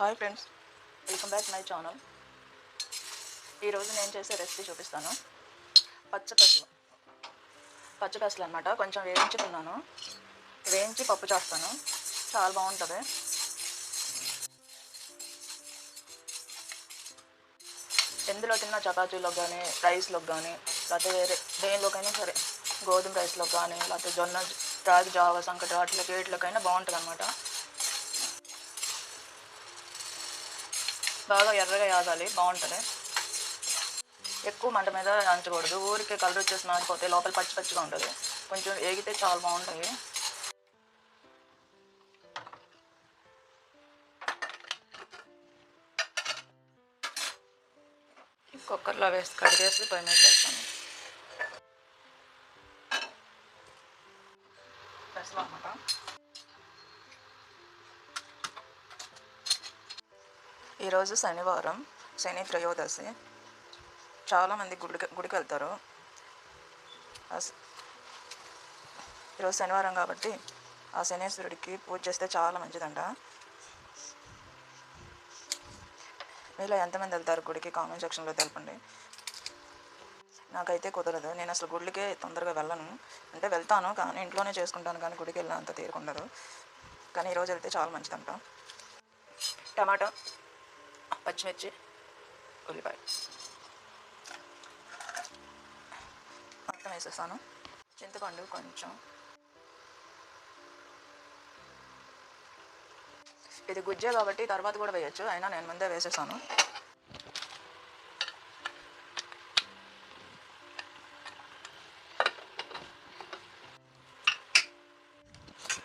Hi friends welcome back my channel ఈరోజు నేను చేసే రెసిపీ చూపిస్తాను. పచ్చపెసలు పచ్చపెసలు అనమాట కొంచెం వేయించుకున్నాను. వేయించి పప్పు చేస్తాను. చాలా బాగుంటుంది. ఎందులో తిన్న చపాతీలో కానీ రైస్లోకి కానీ లేకపోతే వేరే దేనిలోకైనా సరే గోధుమ రైస్లో కానీ లేకపోతే జొన్న రాగి జావ సంకటి వాటిలోకి వేటిలోకైనా బాగుంటుంది అనమాట బాగా ఎర్రగా యాగాలి బాగుంటుంది. ఎక్కువ మంట మీద అంచకూడదు ఊరికే కలర్ వచ్చేసి మారిపోతే లోపల పచ్చి పచ్చిగా ఉంటుంది. కొంచెం ఏగితే చాలా బాగుంటుంది కుక్కర్లో వేసి కడిగేసి పొయ్యి మీద పెడతాను. పెసలు అనమాట ఈరోజు శనివారం శని త్రయోదశి. చాలామంది గుడికి గుడికి వెళ్తారు. ఈరోజు శనివారం కాబట్టి ఆ శనేశ్వరుడికి పూజ చేస్తే చాలా మంచిదంట. మీలో ఎంతమంది వెళ్తారు గుడికి? కామెంట్ సెక్షన్లో తెలపండి. నాకైతే కుదరదు. నేను అసలు గుడికే తొందరగా వెళ్ళను. అంటే వెళ్తాను కానీ ఇంట్లోనే చేసుకుంటాను కానీ గుడికి వెళ్ళిన అంత తీరుకుండదు కానీ ఈరోజు వెళ్తే చాలా మంచిదంట. టమాటా. పచ్చిమిర్చి ఉల్లిపాయ మొత్తం వేసేసాను చింతపండు కొంచెం. ఇది గుజ్జే కాబట్టి తర్వాత కూడా వేయచ్చు. అయినా నేను ముందే వేసేసాను.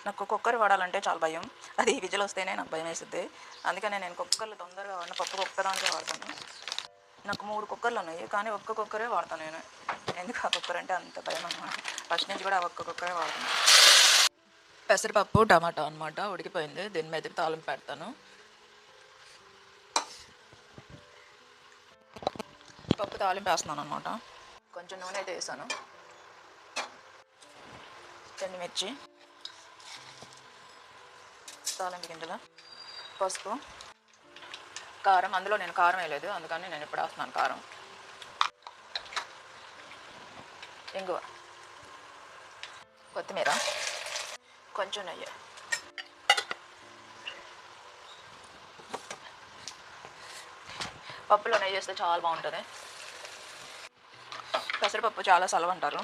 నాకు కుక్కర్ వాడాలంటే చాలా భయం. అది విజిల్ వస్తేనే నాకు భయం వేస్తుంది అందుకనే నేను కుక్కర్లు తొందరగా వాడిన పప్పు కుక్కరానికే వాడతాను. నాకు మూడు కుక్కర్లు ఉన్నాయి కానీ ఒక్క కుక్కరే వాడతాను నేను. ఎందుకు ఆ కుక్కర్ అంటే అంత భయం అనమాట ఫస్ట్ నుంచి కూడా ఆ ఒక్క కుక్కరే వాడతాను. పెసరపప్పు టమాటా అనమాట ఉడికిపోయింది. దీని మీద తాలింపు పెడతాను. పప్పు తాలింపు వేస్తున్నాను అనమాట కొంచెం నూనె అయితే వేసాను. మిర్చి తాలింపు గింజలు పసుపు. కారం. అందులో నేను కారం వేయలేదు. అందుకని నేను ఇప్పుడు వేస్తున్నాను కారం. ఇంగువ. కొత్తిమీర. కొంచెం నెయ్యి. పప్పులో నెయ్యి వేస్తే చాలా బాగుంటుంది. పెసరపప్పు చాలా సలవ అంటారు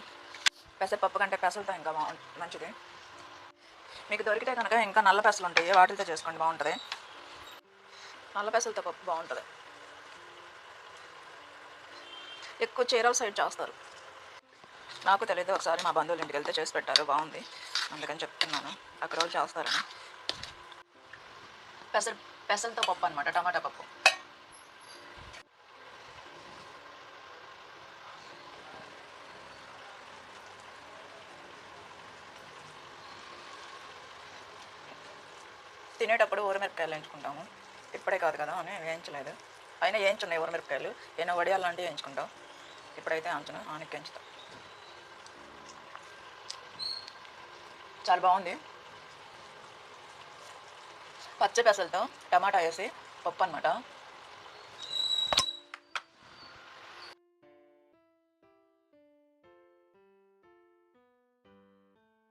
పెసరపప్పు కంటే పెసలతో ఇంకా బాగు మంచిది. మీకు దొరికితే కనుక ఇంకా నల్ల పెసలు ఉంటాయి. వాటితో చేసుకోండి? బాగుంటుంది. నల్ల పెసలతో పప్పు బాగుంటుంది. ఎక్కువ చీరల సైడ్ చేస్తారు. నాకు తెలియదు ఒకసారి మా బంధువుల ఇంటికి వెళ్తే చేసి పెట్టారు. బాగుంది. అందుకని చెప్తున్నాను. అక్కడ వాళ్ళు చేస్తారని. పెసర పెసలతో పప్పు అనమాట టమాటా పప్పు. తినేటప్పుడు ఊరమిరపకాయలు వేయించుకుంటాము. ఇప్పుడే కాదు కదా అని వేయించలేదు. అయినా వేయించున్నాయి ఊరమిరపకాయలు. ఏమైనా వడియాలు లాంటివి వేయించుకుంటాం. ఇప్పుడైతే అంచనా ఆనకి వేయించుతాం. చాలా బాగుంది. పచ్చ పెసలతో టమాటా వేసి పప్పు అనమాట